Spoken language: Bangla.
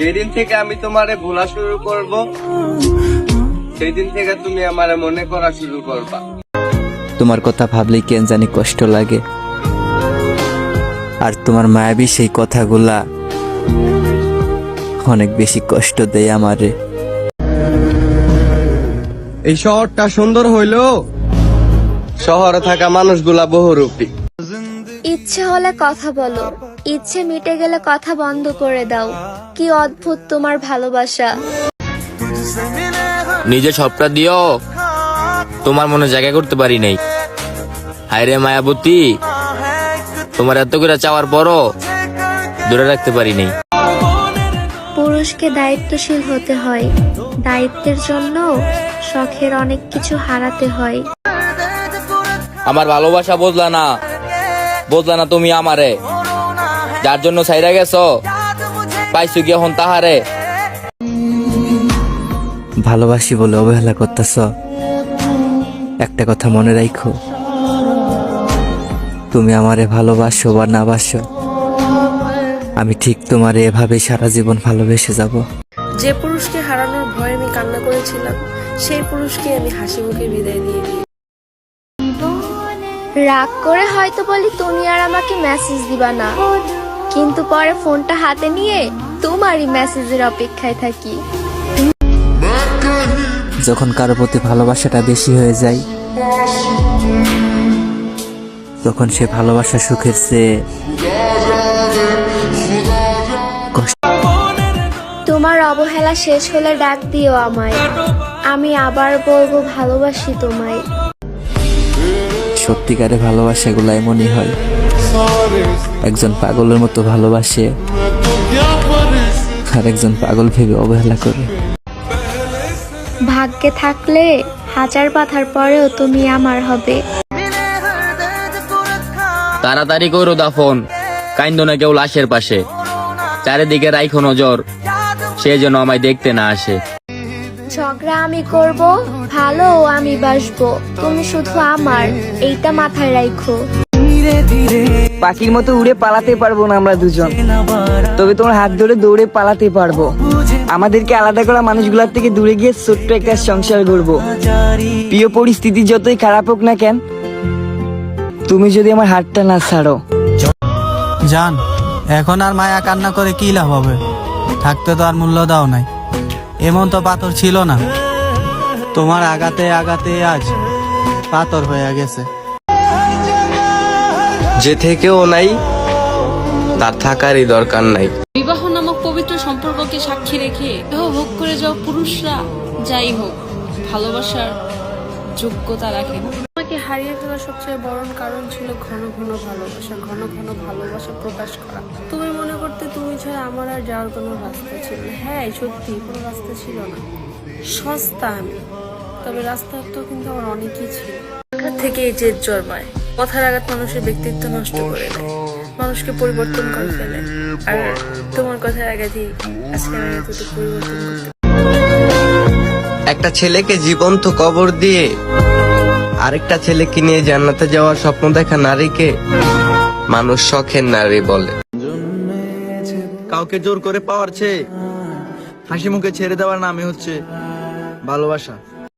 যেদিন থেকে আমি তোমারে ভোলা শুরু করব সেই দিন থেকে তুমি আমারে মনে করা শুরু করবা। তোমার কথা ভাবলেই কেন জানি কষ্ট লাগে। আর তোমার মায়াবী সেই কথাগুলা অনেক বেশি কষ্ট দেয় আমারে। এই শহরটা সুন্দর হইলেও শহরে থাকা মানুষগুলা বহুরূপী। ইচ্ছে হলে কথা বলো। ইচ্ছে মিটে গেলে কথা বন্ধ করে দাও। কি অদ্ভুত তোমার ভালোবাসা। নিজে সবটা দিও তোমার মনে জায়গা করতে পারি নাই। হায় রে মায়াবতী তোমার এত করে চাওয়ার পরও দূরে রাখতে পারি নাই। পুরুষকে দায়িত্বশীল হতে হয়। দায়িত্বের জন্য শখের অনেক কিছু হারাতে হয়। আমার ভালোবাসা বুঝলা না। বুঝলা না তুমি আমারে। যার জন্য সাইরা গেছ? পাইছো কি এখন তাহারে। ভালোবাসি বলে অবহেলা করতেছ। একটা কথা মনে রাখো তুমি আমারে ভালোবাসো বা না বাসো আমি ঠিক তোমারে এভাবে সারা জীবন ভালোবেসে যাব। যে পুরুষকে হারানোর ভয়ে আমি কান্না করেছিলাম সেই পুরুষকে আমি হাসি মুখে বিদায় দিয়ে দিই। রাগ করে হয়তো বলি তুমি আর আমাকে মেসেজ দিবা না। কিন্তু পরে ফোনটা হাতে নিয়ে তোমারই মেসেজের অপেক্ষায় থাকি। যখন কারও প্রতি ভালোবাসাটা বেশি হয়ে যায় তখন সে ভালোবাসা সুখের চেয়ে তোমার অবহেলা শেষ হলে ডাক দিও আমায়। আমি আবার বলব ভালোবাসি তোমায়। সত্যিকারে ভালোবাসাগুলো এমনই হয়। একজন পাগলের মতো ভালোবাসে আর একজন পাগল ভেবে অবহেলা করে। ভাগ্যে থাকলে হাজার বাধার পরেও তুমি আমার হবে। তাড়াতাড়ি করো দাফন কাইন্দ না কেউ লাশের পাশে। চারিদিকে রাইখো নজর সে যেন আমায় দেখতে না আসে। ঝগড়া আমি করব ভালো আমি বাসবো। তুমি শুধু আমার এইটা মাথায় রাখো পাখির মতো উড়ে পালাতে পারব না আমরা দুজন। তবে তোমার হাত ধরে দৌড়ে পালাতে পারব। আমাদেরকে আলাদা করা মানুষগুলোর থেকে দূরে গিয়ে ছোট্ট একটা সংসার গড়বো। প্রিয় পরিস্থিতি যতই খারাপ হোক না কেন তুমি যদি আমার হাতটা না ছাড়ো। জান এখন আর মায়া কান্না করে কি লাভ হবে? থাকতে তো আর মূল্য দাও নাই। এমন তো পাথর ছিল না। তোমার আগাতে আগাতে আজ পাথর হয়ে গেছে। যে থেকেও নাই তার থাকারই দরকার নাই। বিবাহ নামক পবিত্র সম্পর্ককে সাক্ষী রেখে বিবাহ ভোগ করে যাও পুরুষরা যাই হোক ভালোবাসার যোগ্যতা রাখে আমাকে হারিয়ে ফেলার সবচেয়ে বড় কারণ ছিল ঘন ঘন ভালোবাসা ঘন ঘন ভালোবাসা প্রকাশ করা। তুমি মনে করতে তুমি ছাড়া আমার আর যাওয়ার কোনো রাস্তা ছিল হ্যাঁ সত্যি কোনো রাস্তা ছিল না। সস্তা আমি। তবে রাস্তা তো কিন্তু আমার অনেকই ছিল। থেকে এই জেদ জন্মায়। কথার আঘাত মানুষের ব্যক্তিত্ব নষ্ট করে দেয়। মানুষকে পরিবর্তন করে ফেলে। আর তোমার কথার আঘাতই আজকে আমি এতটুকু পরিবর্তন করতে একটা ছেলেকে জীবন্ত কবর দিয়ে আরেকটা ছেলেকে নিয়ে জান্নাতে যাওয়ার স্বপ্ন দেখা নারীকে মানুষ শখের নারী বলে। কাউকে জোর করে পাওয়ার চেয়ে হাসি মুখে ছেড়ে দেওয়ার নামই হচ্ছে ভালোবাসা।